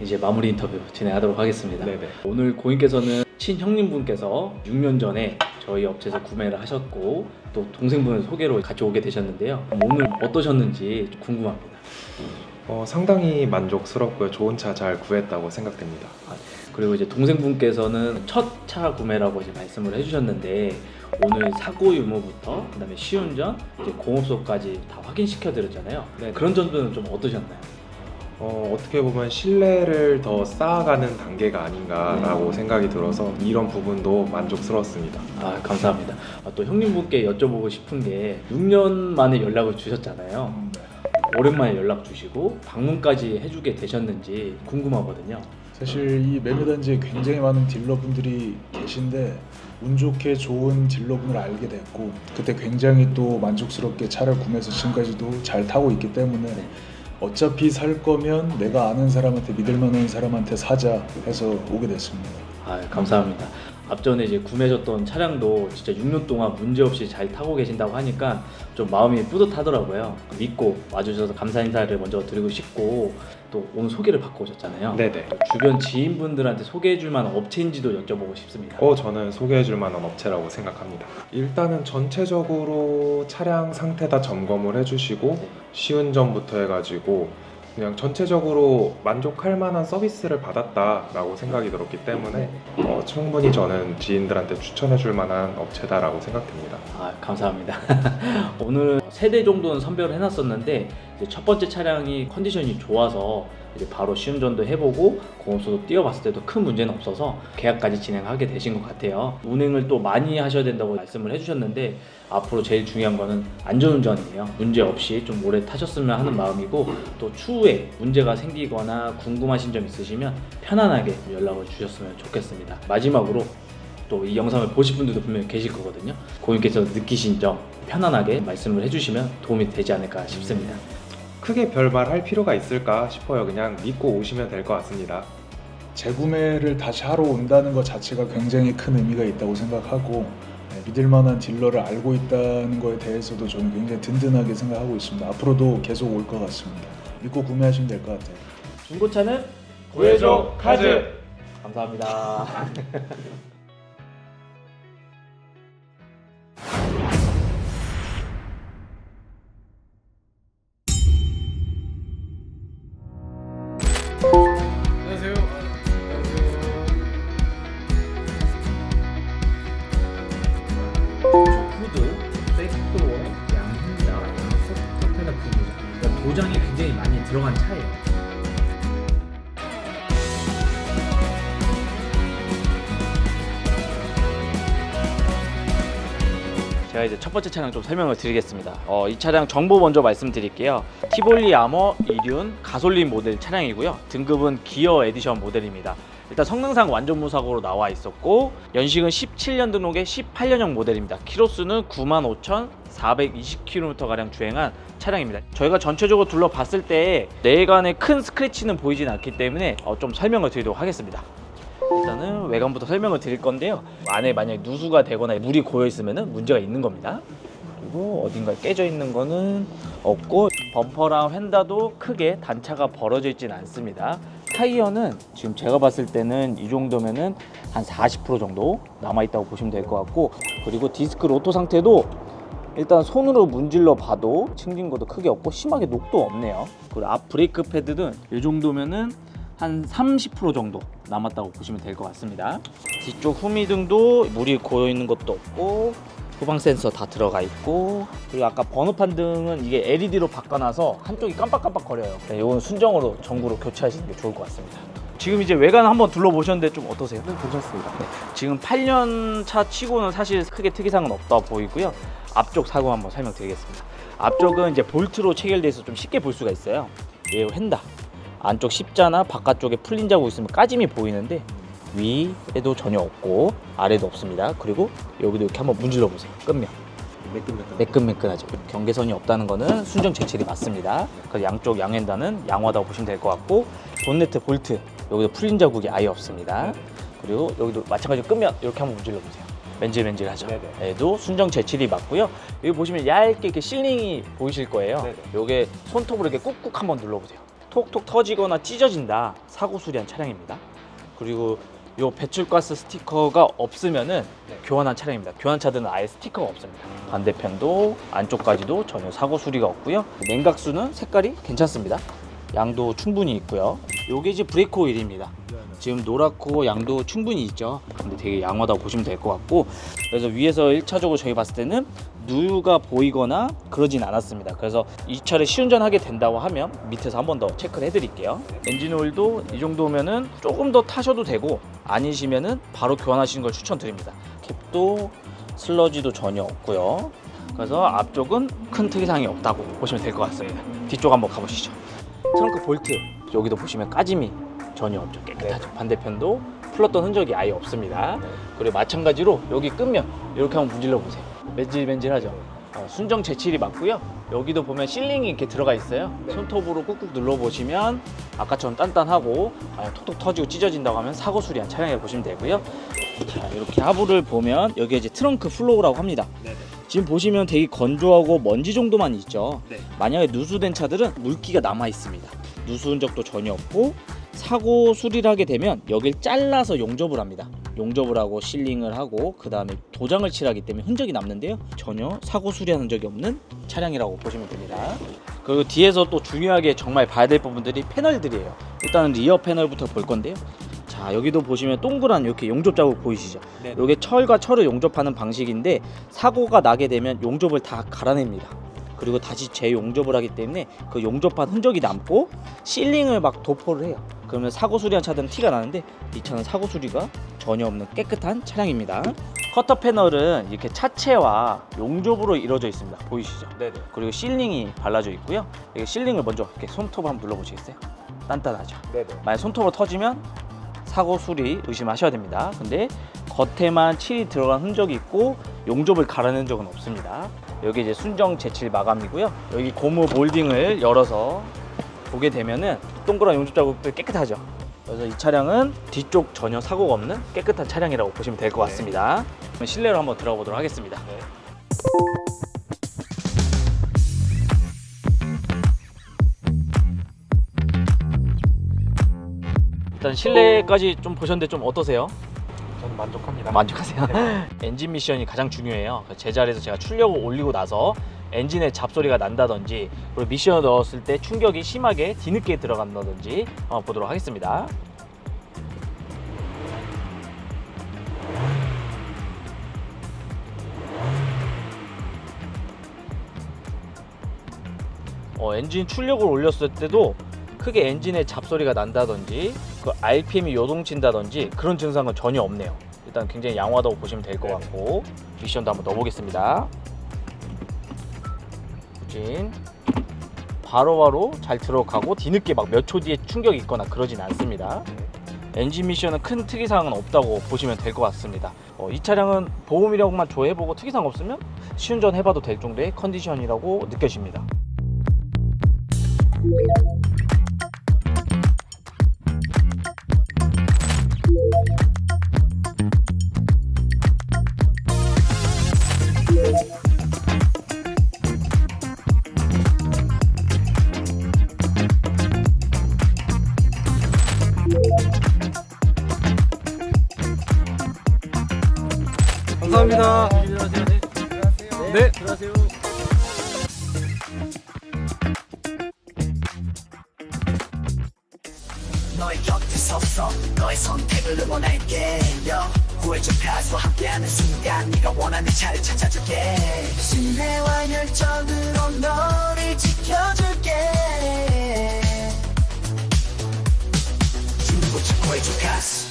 이제 마무리 인터뷰 진행하도록 하겠습니다. 네네. 오늘 고객께서는 친형님분께서 6년 전에 저희 업체에서 구매를 하셨고 또 동생분을 소개로 같이 오게 되셨는데요. 오늘 어떠셨는지 좀 궁금합니다. 어, 상당히 만족스럽고요. 좋은 차 잘 구했다고 생각됩니다. 그리고 이제 동생분께서는 첫 차 구매라고 이제 말씀을 해주셨는데 오늘 사고 유무부터 그다음에 시운전, 이제 공업소까지 다 확인시켜 드렸잖아요. 네. 그런 점들은 좀 어떠셨나요? 어, 어떻게 보면 신뢰를 더 쌓아가는 단계가 아닌가라고 생각이 들어서 이런 부분도 만족스러웠습니다. 아 감사합니다. 아, 또 형님분께 여쭤보고 싶은 게 6년 만에 연락을 주셨잖아요. 오랜만에 연락 주시고 방문까지 해주게 되셨는지 궁금하거든요. 사실 이 매매 단지에 굉장히 많은 딜러분들이 계신데 운 좋게 좋은 딜러분을 알게 됐고 그때 굉장히 또 만족스럽게 차를 구매해서 지금까지도 잘 타고 있기 때문에 네. 어차피 살 거면 내가 아는 사람한테 믿을 만한 사람한테 사자 해서 오게 됐습니다. 아 감사합니다. 앞전에 이제 구매하셨던 차량도 진짜 6년 동안 문제 없이 잘 타고 계신다고 하니까 좀 마음이 뿌듯하더라고요. 믿고 와주셔서 감사 인사를 먼저 드리고 싶고 또 오늘 소개를 받고 오셨잖아요. 네네. 주변 지인분들한테 소개해줄 만한 업체인지도 여쭤보고 싶습니다. 어, 저는 소개해줄 만한 업체라고 생각합니다. 일단은 전체적으로 차량 상태 다 점검을 해주시고 시운전부터 해가지고 그냥 전체적으로 만족할 만한 서비스를 받았다라고 생각이 들었기 때문에 어, 충분히 저는 지인들한테 추천해줄 만한 업체다라고 생각됩니다. 아 감사합니다. 오늘 세 대 정도는 선별을 해놨었는데 이제 첫 번째 차량이 컨디션이 좋아서 이제 바로 시운전도 해보고 공업소도 뛰어봤을 때도 큰 문제는 없어서 계약까지 진행하게 되신 것 같아요. 운행을 또 많이 하셔야 된다고 말씀을 해주셨는데 앞으로 제일 중요한 거는 안전운전이에요. 문제 없이 좀 오래 타셨으면 하는 마음이고 또 추후에 문제가 생기거나 궁금하신 점 있으시면 편안하게 연락을 주셨으면 좋겠습니다. 마지막으로 또 이 영상을 보실 분들도 분명히 계실 거거든요. 고객께서 느끼신 점 편안하게 말씀을 해주시면 도움이 되지 않을까 싶습니다. 크게 별말 할 필요가 있을까 싶어요. 그냥 믿고 오시면 될 것 같습니다. 재구매를 다시 하러 온다는 것 자체가 굉장히 큰 의미가 있다고 생각하고 네, 믿을 만한 딜러를 알고 있다는 거에 대해서도 저는 굉장히 든든하게 생각하고 있습니다. 앞으로도 계속 올 것 같습니다. 믿고 구매하시면 될 것 같아요. 중고차는 구해줘 카즈! 감사합니다. 제가 이제 첫 번째 차량 좀 설명을 드리겠습니다. 어, 이 차량 정보 먼저 말씀드릴게요. 티볼리 아머 이륜 가솔린 모델 차량이고요. 등급은 기어 에디션 모델입니다. 일단 성능상 완전 무사고로 나와 있었고 연식은 17년 등록의 18년형 모델입니다. 키로수는 95,420km 가량 주행한 차량입니다. 저희가 전체적으로 둘러봤을 때 내관에 큰 스크래치는 보이진 않기 때문에 어, 좀 설명을 드리도록 하겠습니다. 일단은 외관부터 설명을 드릴 건데요. 안에 만약에 누수가 되거나 물이 고여 있으면 문제가 있는 겁니다. 그리고 어딘가에 깨져 있는 거는 없고 범퍼랑 휀다도 크게 단차가 벌어져 있진 않습니다. 타이어는 지금 제가 봤을 때는 이 정도면은 한 40% 정도 남아 있다고 보시면 될 것 같고 그리고 디스크 로토 상태도 일단 손으로 문질러 봐도 튕긴 것도 크게 없고 심하게 녹도 없네요. 그리고 앞 브레이크 패드는 이 정도면은 한 30% 정도 남았다고 보시면 될 것 같습니다. 뒤쪽 후미등도 물이 고여 있는 것도 없고 후방 센서 다 들어가 있고 그리고 아까 번호판 등은 이게 LED로 바꿔놔서 한쪽이 깜빡깜빡 거려요. 네, 이건 순정으로 전구로 교체하시는 게 좋을 것 같습니다. 지금 이제 외관 한번 둘러보셨는데 좀 어떠세요? 네, 괜찮습니다. 지금 8년 차 치고는 사실 크게 특이사항은 없다 보이고요. 앞쪽 사고 한번 설명드리겠습니다. 앞쪽은 이제 볼트로 체결돼 있어 좀 쉽게 볼 수가 있어요. 얘 휀다. 안쪽 십자나 바깥쪽에 풀린 자국 있으면 까짐이 보이는데 위에도 전혀 없고 아래도 없습니다. 그리고 여기도 이렇게 한번 문질러 보세요. 끝면. 매끈매끈하죠. 경계선이 없다는 거는 순정 재질이 맞습니다. 그래서 양쪽 양엔다는 양호하다고 보시면 될 것 같고 본네트 볼트 여기도 풀린 자국이 아예 없습니다. 그리고 여기도 마찬가지로 끄면 이렇게 한번 문질러 보세요. 맨질맨질하죠. 네네. 얘도 순정 재질이 맞고요. 여기 보시면 얇게 이렇게 실링이 보이실 거예요. 네네. 요게 손톱으로 이렇게 꾹꾹 한번 눌러보세요. 톡톡 터지거나 찢어진다 사고 수리한 차량입니다. 그리고 요 배출가스 스티커가 없으면은 교환한 차량입니다. 교환 차들은 아예 스티커가 없습니다. 반대편도 안쪽까지도 전혀 사고 수리가 없고요. 냉각수는 색깔이 괜찮습니다. 양도 충분히 있고요. 요게 이제 브레이크 오일입니다. 지금 노랗고 양도 충분히 있죠. 근데 되게 양호하다고 보시면 될 것 같고 그래서 위에서 1차적으로 저희 봤을 때는 누유가 보이거나 그러진 않았습니다. 그래서 이 차를 시운전하게 된다고 하면 밑에서 한 번 더 체크를 해드릴게요. 엔진 오일도 이 정도면은 조금 더 타셔도 되고 아니시면은 바로 교환하시는 걸 추천드립니다. 캡도 슬러지도 전혀 없고요. 그래서 앞쪽은 큰 특이사항이 없다고 보시면 될 것 같습니다. 뒤쪽 한번 가보시죠. 트렁크 볼트 여기도 보시면 까짐이 전혀 없죠 깨끗하죠 반대편도 풀렀던 흔적이 아예 없습니다 그리고 마찬가지로 여기 끄면 이렇게 한번 문질러 보세요 맨질맨질하죠. 어, 순정 재칠이 맞고요. 여기도 보면 실링이 이렇게 들어가 있어요. 손톱으로 꾹꾹 눌러 보시면 아까처럼 단단하고 만약 톡톡 터지고 찢어진다고 하면 사고 수리한 차량이라고 보시면 되고요. 자 이렇게 하부를 보면 여기 이제 트렁크 플로우라고 합니다. 지금 보시면 되게 건조하고 먼지 정도만 있죠. 만약에 누수된 차들은 물기가 남아 있습니다. 누수 흔 적도 전혀 없고 사고 수리를 하게 되면 여길 잘라서 용접을 합니다. 용접을 하고 실링을 하고 그 다음에 도장을 칠하기 때문에 흔적이 남는데요. 전혀 사고 수리한 흔적이 없는 차량이라고 보시면 됩니다. 그리고 뒤에서 또 중요하게 정말 봐야 될 부분들이 패널들이에요. 일단은 리어 패널부터 볼 건데요. 자 여기도 보시면 동그란 이렇게 용접 자국 보이시죠? 이게 철과 철을 용접하는 방식인데 사고가 나게 되면 용접을 다 갈아냅니다. 그리고 다시 재용접을 하기 때문에 그 용접한 흔적이 남고 실링을 막 도포를 해요. 그러면 사고 수리한 차들은 티가 나는데 이 차는 사고 수리가 전혀 없는 깨끗한 차량입니다. 커터 패널은 이렇게 차체와 용접으로 이루어져 있습니다. 보이시죠? 네네. 그리고 실링이 발라져 있고요. 이 실링을 먼저 이렇게 손톱 한번 눌러보시겠어요? 단단하죠? 네네. 만약 손톱으로 터지면 사고 수리 의심하셔야 됩니다. 근데 겉에만 칠이 들어간 흔적이 있고 용접을 갈아낸 적은 없습니다. 여기 이제 순정 재칠 마감이고요. 여기 고무 몰딩을 열어서 보게 되면은 동그란 용접 자국들 깨끗하죠. 그래서 이 차량은 뒤쪽 전혀 사고가 없는 깨끗한 차량이라고 보시면 될 것 같습니다. 그럼 실내로 한번 들어가 보도록 하겠습니다. 일단 실내까지 좀 보셨는데 좀 어떠세요? 만족합니다. 만족하세요? 엔진 미션이 가장 중요해요. 그 제자리에서 제가 출력을 올리고 나서 엔진에 잡소리가 난다든지 그리고 미션을 넣었을 때 충격이 심하게 뒤늦게 들어간다든지 한번 보도록 하겠습니다. 어, 엔진 출력을 올렸을 때도 크게 엔진에 잡소리가 난다든지 그 RPM이 요동친다든지 그런 증상은 전혀 없네요. 일단 굉장히 양호하다고 보시면 될 것 같고 미션도 한번 넣어보겠습니다. 후진 바로바로 잘 들어가고 뒤늦게 막 몇 초 뒤에 충격이 있거나 그러진 않습니다. 엔진 미션은 큰 특이사항은 없다고 보시면 될 것 같습니다. 어, 이 차량은 보험이라고만 조회해보고 특이사항 없으면 시운전 해봐도 될 정도의 컨디션이라고 느껴집니다. 네. 너의 곁에 서서 너의 선택을 응원할게. 요 구해줘 가수 함께하는 순간 네가 원하는 차를 찾아줄게. 신뢰와 열정으로 너를 지켜줄게. 중고차 구해줘 가수